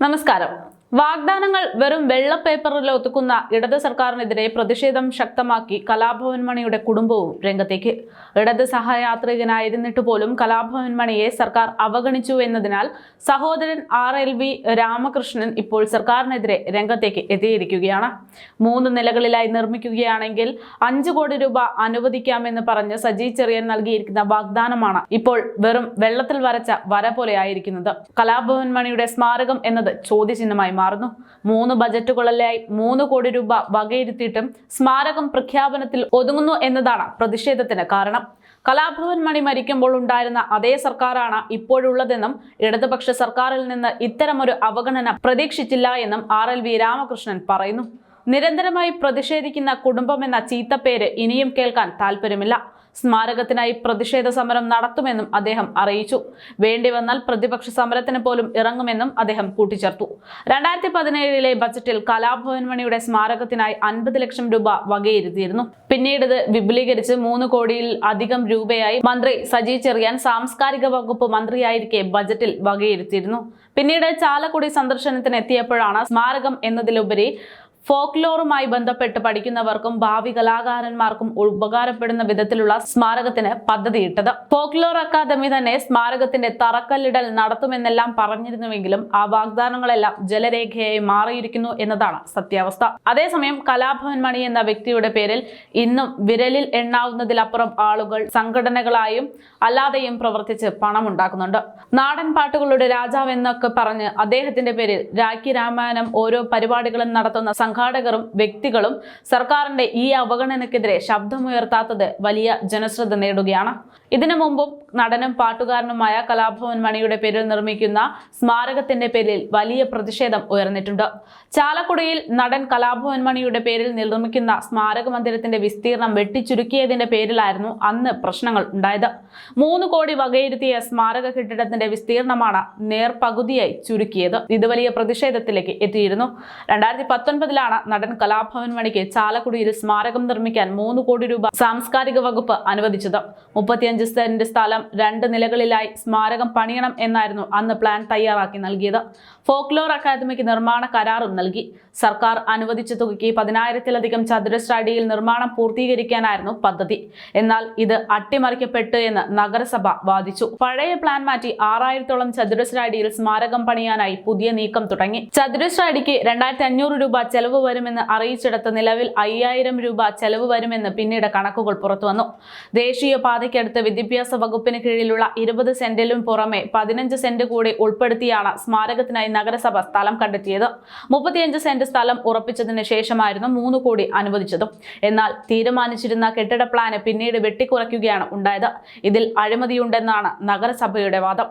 നമസ്കാരം. വാഗ്ദാനങ്ങൾ വെറും വെള്ള പേപ്പറിൽ ഒതുക്കുന്ന ഇടത് സർക്കാരിനെതിരെ പ്രതിഷേധം ശക്തമാക്കി കലാഭവൻ മണിയുടെ കുടുംബവും രംഗത്തേക്ക്. ഇടത് സഹയാത്രികനായിരുന്നിട്ട് പോലും കലാഭവൻ മണിയെ സർക്കാർ അവഗണിച്ചു എന്നതിനാൽ സഹോദരൻ ആർ എൽ വി രാമകൃഷ്ണൻ ഇപ്പോൾ സർക്കാരിനെതിരെ രംഗത്തേക്ക് എത്തിയിരിക്കുകയാണ്. മൂന്ന് നിലകളിലായി നിർമ്മിക്കുകയാണെങ്കിൽ അഞ്ചു കോടി രൂപ അനുവദിക്കാമെന്ന് പറഞ്ഞ് സജി ചെറിയൻ നൽകിയിരിക്കുന്ന വാഗ്ദാനമാണ് ഇപ്പോൾ വെറും വെള്ളത്തിൽ വരച്ച വര പോലെയായിരിക്കുന്നത്. കലാഭവൻ മണിയുടെ സ്മാരകം എന്നത് ചോദ്യചിഹ്നമായി മാറുന്നു. മൂന്ന് ബജറ്റുകളിലായി മൂന്ന് കോടി രൂപ വകയിരുത്തിയിട്ടും സ്മാരകം പ്രഖ്യാപനത്തിൽ ഒതുങ്ങുന്നു എന്നതാണ് പ്രതിഷേധത്തിന് കാരണം. കലാഭവൻ മണി മരിക്കുമ്പോൾ ഉണ്ടായിരുന്ന അതേ സർക്കാരാണ് ഇപ്പോഴുള്ളതെന്നും ഇടതുപക്ഷ സർക്കാരിൽ നിന്ന് ഇത്തരമൊരു അവഗണന പ്രതീക്ഷിച്ചില്ല എന്നും ആർ എൽ വി രാമകൃഷ്ണൻ പറയുന്നു. നിരന്തരമായി പ്രതിഷേധിക്കുന്ന കുടുംബം എന്ന ചീത്തപ്പേര് ഇനിയും കേൾക്കാൻ താല്പര്യമില്ല സ്മാരകത്തിനായി പ്രതിഷേധ സമരം നടത്തുമെന്നും അദ്ദേഹം അറിയിച്ചു. വേണ്ടിവന്നാൽ പ്രതിപക്ഷ സമരത്തിന് പോലും ഇറങ്ങുമെന്നും അദ്ദേഹം കൂട്ടിച്ചേർത്തു. രണ്ടായിരത്തി പതിനേഴിലെ ബജറ്റിൽ കലാഭവൻ മണിയുടെ സ്മാരകത്തിനായി അൻപത് ലക്ഷം രൂപ വകയിരുത്തിയിരുന്നു. പിന്നീട് ഇത് വിപുലീകരിച്ച് മൂന്ന് കോടിയിൽ അധികം രൂപയായി മന്ത്രി സജി ചെറിയാൻ സാംസ്കാരിക വകുപ്പ് മന്ത്രിയായിരിക്കെ ബജറ്റിൽ വകയിരുത്തിയിരുന്നു. പിന്നീട് ചാലക്കുടി സന്ദർശനത്തിന് എത്തിയപ്പോഴാണ് സ്മാരകം എന്നതിലുപരി ഫോക്ലോറുമായി ബന്ധപ്പെട്ട് പഠിക്കുന്നവർക്കും ഭാവി കലാകാരന്മാർക്കും ഉപകാരപ്പെടുന്ന വിധത്തിലുള്ള സ്മാരകത്തിന് പദ്ധതിയിട്ടത്. ഫോക്ലോർ അക്കാദമി തന്നെ സ്മാരകത്തിന്റെ തറക്കല്ലിടൽ നടത്തുമെന്നെല്ലാം പറഞ്ഞിരുന്നുവെങ്കിലും ആ വാഗ്ദാനങ്ങളെല്ലാം ജലരേഖയായി മാറിയിരിക്കുന്നു എന്നതാണ് സത്യാവസ്ഥ. അതേസമയം കലാഭവൻ മണി എന്ന വ്യക്തിയുടെ പേരിൽ ഇന്നും വിരലിൽ എണ്ണാവുന്നതിലപ്പുറം ആളുകൾ സംഘടനകളായും അല്ലാതെയും പ്രവർത്തിച്ച് പണമുണ്ടാക്കുന്നുണ്ട്. നാടൻ പാട്ടുകളുടെ രാജാവ് എന്നൊക്കെ പറഞ്ഞ് അദ്ദേഹത്തിന്റെ പേരിൽ രാഖി രാമായണം ഓരോ പരിപാടികളും നടത്തുന്ന സംഘാടകരും വ്യക്തികളും സർക്കാരിന്റെ ഈ അവഗണനക്കെതിരെ ശബ്ദമുയർത്താത്തത് വലിയ ജനശ്രദ്ധ നേടുകയാണ്. ഇതിനു മുമ്പും നടനും പാട്ടുകാരനുമായ കലാഭവൻ മണിയുടെ പേരിൽ നിർമ്മിക്കുന്ന സ്മാരകത്തിന്റെ പേരിൽ വലിയ പ്രതിഷേധം ഉയർന്നിട്ടുണ്ട്. ചാലക്കുടിയിൽ നടൻ കലാഭവൻ മണിയുടെ പേരിൽ നിർമ്മിക്കുന്ന സ്മാരക മന്ദിരത്തിന്റെ വിസ്തീർണം വെട്ടിച്ചുരുക്കിയതിന്റെ പേരിലായിരുന്നു അന്ന് പ്രശ്നങ്ങൾ ഉണ്ടായത്. മൂന്ന് കോടി വകയിരുത്തിയ സ്മാരക കെട്ടിടത്തിന്റെ വിസ്തീർണമാണ് നേർപകുതിയായി ചുരുക്കിയത്. ഇത് വലിയ പ്രതിഷേധത്തിലേക്ക് എത്തിയിരുന്നു. രണ്ടായിരത്തി പത്തൊൻപതിലാണ് നടൻ കലാഭവൻ മണിക്ക് ചാലക്കുടിയിൽ സ്മാരകം നിർമ്മിക്കാൻ മൂന്ന് കോടി രൂപ സാംസ്കാരിക വകുപ്പ് അനുവദിച്ചത്. മുപ്പത്തിയഞ്ച് സെന്റ് സ്ഥലം രണ്ട് നിലകളിലായി സ്മാരകം പണിയണം എന്നായിരുന്നു അന്ന് പ്ലാൻ തയ്യാറാക്കി നൽകിയത്. ഫോക്ലോർ അക്കാദമിക്ക് നിർമ്മാണ കരാറും നൽകി. സർക്കാർ അനുവദിച്ച തുകയ്ക്ക് പതിനായിരത്തിലധികം ചതുരശ്ര അടിയിൽ നിർമ്മാണം പൂർത്തീകരിക്കാനായിരുന്നു പദ്ധതി. എന്നാൽ ഇത് അട്ടിമറിക്കപ്പെട്ടു എന്ന് നഗരസഭ വാദിച്ചു. പഴയ പ്ലാൻ മാറ്റി ആറായിരത്തോളം ചതുരശ്ര അടിയിൽ സ്മാരകം പണിയാനായി പുതിയ നീക്കം തുടങ്ങി. ചതുരശ്ര അടിക്ക് രണ്ടായിരത്തി അഞ്ഞൂറ് രൂപ ചെലവ് വരുമെന്ന് അറിയിച്ചെടുത്ത നിലവിൽ അയ്യായിരം രൂപ ചെലവ് വരുമെന്ന് പിന്നീട് കണക്കുകൾ പുറത്തുവന്നു ദേശീയ പാതയ്ക്കടുത്ത് വിദ്യാഭ്യാസ വകുപ്പിന് കീഴിലുള്ള ഇരുപത് സെന്റിലും പുറമെ പതിനഞ്ച് സെന്റ് കൂടി ഉൾപ്പെടുത്തിയാണ് സ്മാരകത്തിനായി നഗരസഭ സ്ഥലം കണ്ടെത്തിയത്. മുപ്പത്തിയഞ്ച് സെന്റ് സ്ഥലം ഉറപ്പിച്ചതിന് ശേഷമായിരുന്നു മൂന്ന് കോടി അനുവദിച്ചതും. എന്നാൽ തീരുമാനിച്ചിരുന്ന കെട്ടിട പ്ലാന് പിന്നീട് വെട്ടിക്കുറയ്ക്കുകയാണ് ഉണ്ടായത്. ഇതിൽ അഴിമതിയുണ്ടെന്നാണ് നഗരസഭയുടെ വാദം.